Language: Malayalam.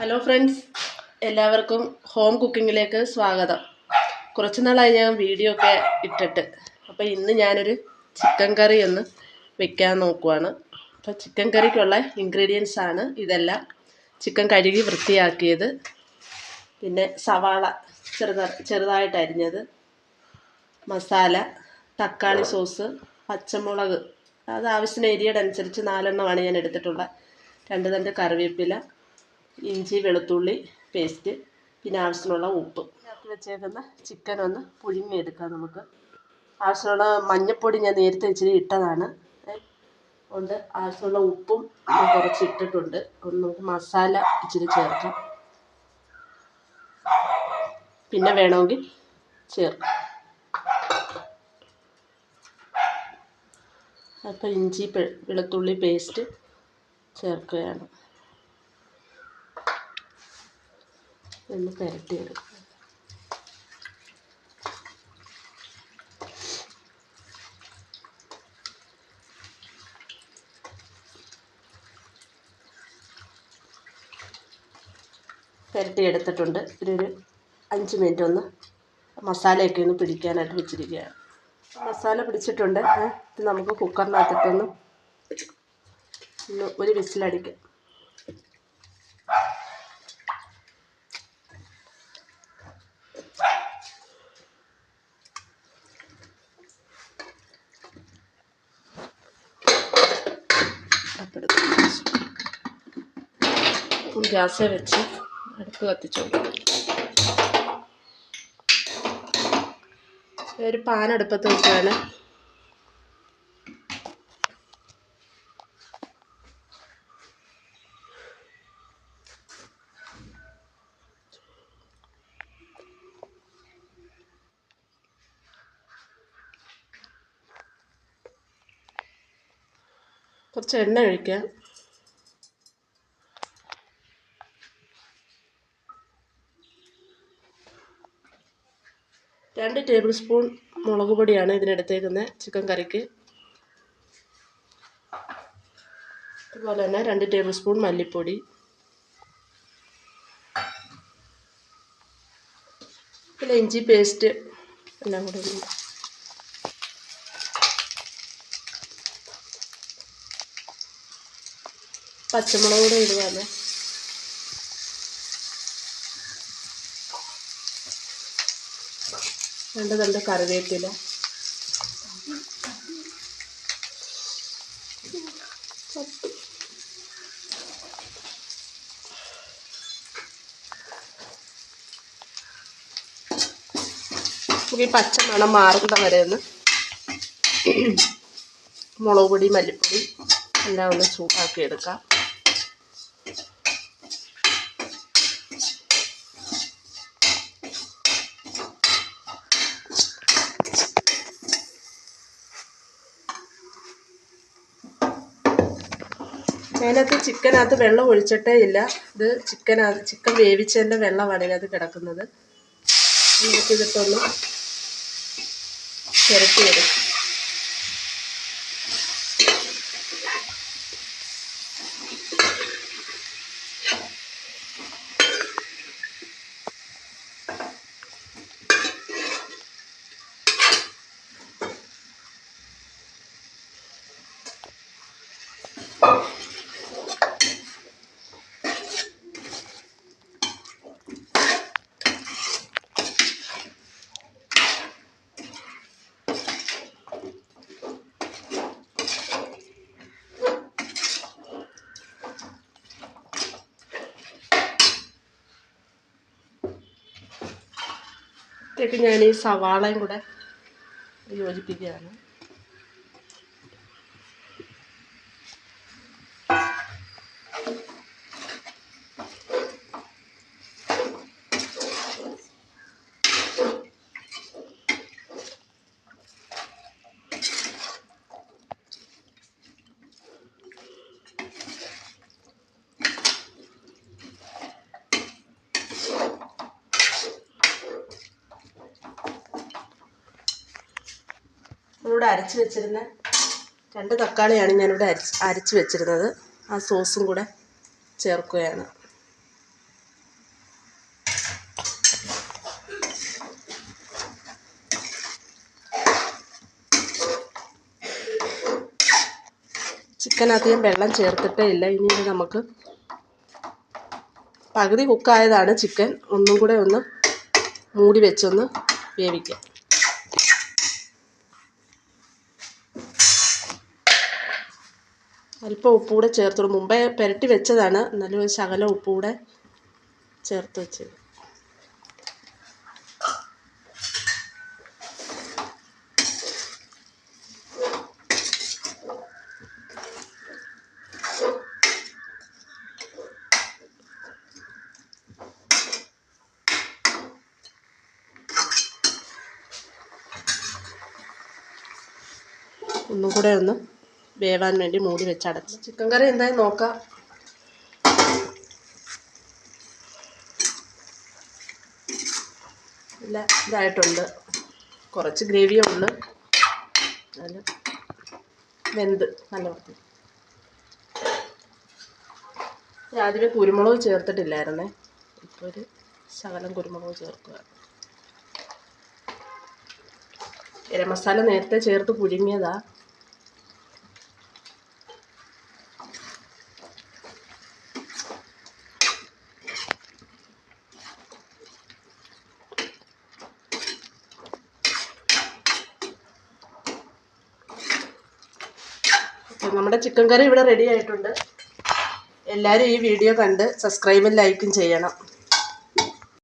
ഹലോ ഫ്രണ്ട്സ് എല്ലാവർക്കും ഹോം കുക്കിങ്ങിലേക്ക് സ്വാഗതം. കുറച്ച് നാളായി ഞാൻ വീഡിയോ ഒക്കെ ഇട്ടിട്ട്. അപ്പോൾ ഇന്ന് ഞാനൊരു ചിക്കൻ കറി ഒന്ന് വെക്കാൻ നോക്കുവാണ്. അപ്പോൾ ചിക്കൻ കറിക്കുള്ള ഇൻഗ്രീഡിയൻസ് ആണ് ഇതെല്ലാം. ചിക്കൻ കഴുകി വൃത്തിയാക്കിയത്. പിന്നെ സവാള ചെറുത ചെറുതായിട്ട് അരിഞ്ഞത്. മസാല തക്കാളി സോസ് പച്ചമുളക്. അത് ആവശ്യത്തിന് എരിയുടെ അനുസരിച്ച് നാലെണ്ണമാണ് ഞാൻ എടുത്തിട്ടുള്ളത് രണ്ട് തണ്ട് കറിവേപ്പില ഇഞ്ചി വെളുത്തുള്ളി പേസ്റ്റ് പിന്നെ ആവശ്യത്തിനുള്ള ഉപ്പ്. ഇതിനകത്ത് വെച്ചേക്കുന്ന ചിക്കൻ ഒന്ന് പുഴുങ്ങിയെടുക്കാം നമുക്ക്. ആവശ്യമുള്ള മഞ്ഞൾപ്പൊടി ഞാൻ നേരത്തെ ഇച്ചിരി ഇട്ടതാണ്. അതുകൊണ്ട് ആവശ്യമുള്ള ഉപ്പും കുറച്ച് ഇട്ടിട്ടുണ്ട്. ഒന്ന് നമുക്ക് മസാല ഇച്ചിരി ചേർക്കാം. പിന്നെ വേണമെങ്കിൽ ചേർക്കാം. അപ്പോൾ ഇഞ്ചി വെളുത്തുള്ളി പേസ്റ്റ് ചേർക്കുകയാണ്. ഒന്ന് പുരട്ടിയെടുക്കുക പുരട്ടി എടുത്തിട്ടുണ്ട്. ഇതൊരു അഞ്ച് മിനിറ്റ് ഒന്ന് മസാലയൊക്കെ ഒന്ന് പിടിക്കാനായിട്ട് വെച്ചിരിക്കുകയാണ്. മസാല പിടിച്ചിട്ടുണ്ട്. ഇത് നമുക്ക് കുക്കറിനകത്തിട്ടൊന്ന് ഒന്ന് ഒരു വിസിലടിക്കാം. അപ്പം ഗ്യാസ് വെച്ച് അടുപ്പ് കത്തിച്ചു ഒരു പാൻ അടുപ്പത്ത് വെച്ചാണ്. കുറച്ച് എണ്ണ ഒഴിക്കാം. രണ്ട് ടേബിൾ സ്പൂൺ മുളക് പൊടിയാണ് ഇതിനെടുത്തേക്കുന്നത് ചിക്കൻ കറിക്ക് അതുപോലെ തന്നെ രണ്ട് ടേബിൾ സ്പൂൺ മല്ലിപ്പൊടി. പിന്നെ ഇഞ്ചി പേസ്റ്റ് എല്ലാം കൂടെ പച്ചമുളക് കൂടെ ഇടുവാണ് രണ്ട് തണ്ട് കറിവേപ്പില. ഈ പച്ച മണം മാറുന്ന വരെ ഒന്ന് മുളക് പൊടി മല്ലിപ്പൊടി എല്ലാം ഒന്ന് ചൂടാക്കി എടുക്കാം. അതിനകത്ത് ചിക്കനകത്ത് വെള്ളം ഒഴിച്ചിട്ടേ ഇല്ല. ഇത് ചിക്കനകത്ത് ചിക്കൻ വേവിച്ചതിന്റെ വെള്ളമാണ് ഇതിനകത്ത് കിടക്കുന്നത്. നമുക്കിതിട്ടൊന്ന് പുരട്ടിയെടുക്കും ഇതിലേക്ക് ഞാൻ ഈ സവാളയും കൂടെ യോജിപ്പിക്കുകയാണ്. ഇവിടെ അരച്ച് വെച്ചിരുന്ന രണ്ട് തക്കാളിയാണ് ഞാനിവിടെ അരച്ച് അരച്ച് വെച്ചിരുന്നത്. ആ സോസും കൂടെ ചേർക്കുകയാണ്. ചിക്കനധികം വെള്ളം ചേർത്തിട്ടേ ഇല്ല. ഇനി നമുക്ക് പകുതി കുക്കായതാണ് ചിക്കൻ. ഒന്നും കൂടെ ഒന്ന് മൂടി വെച്ചൊന്ന് വേവിക്കാം. അല്പം ഉപ്പുകൂടെ ചേർത്തോളൂ. മുമ്പേ പുരട്ടി വെച്ചതാണ്. എന്നാലും ഒരു ശകലം ഉപ്പുകൂടെ ചേർത്ത് വെച്ചത്. ഒന്നും കൂടെ ഒന്ന് വേവാൻ വേണ്ടി മൂടി വെച്ച് അടച്ചു ചിക്കൻ കറി എന്തായാലും നോക്കാം. ഇല്ല ഇതായിട്ടുണ്ട്. കുറച്ച് ഗ്രേവിയും ഉണ്ട് അതിൽ വെന്ത് നല്ല വൃത്തി ആദ്യമേ കുരുമുളക് ചേർത്തിട്ടില്ലായിരുന്നേ. ഇപ്പോൾ ഒരു ശകലം കുരുമുളക് ചേർക്കുക. ഗരം മസാല നേരത്തെ ചേർത്ത് പുഴുങ്ങിയതാ. നമ്മുടെ ചിക്കൻ കറി ഇവിടെ റെഡി ആയിട്ടുണ്ട്. എല്ലാവരും ഈ വീഡിയോ കണ്ട് സബ്സ്ക്രൈബും ലൈക്കും ചെയ്യണം.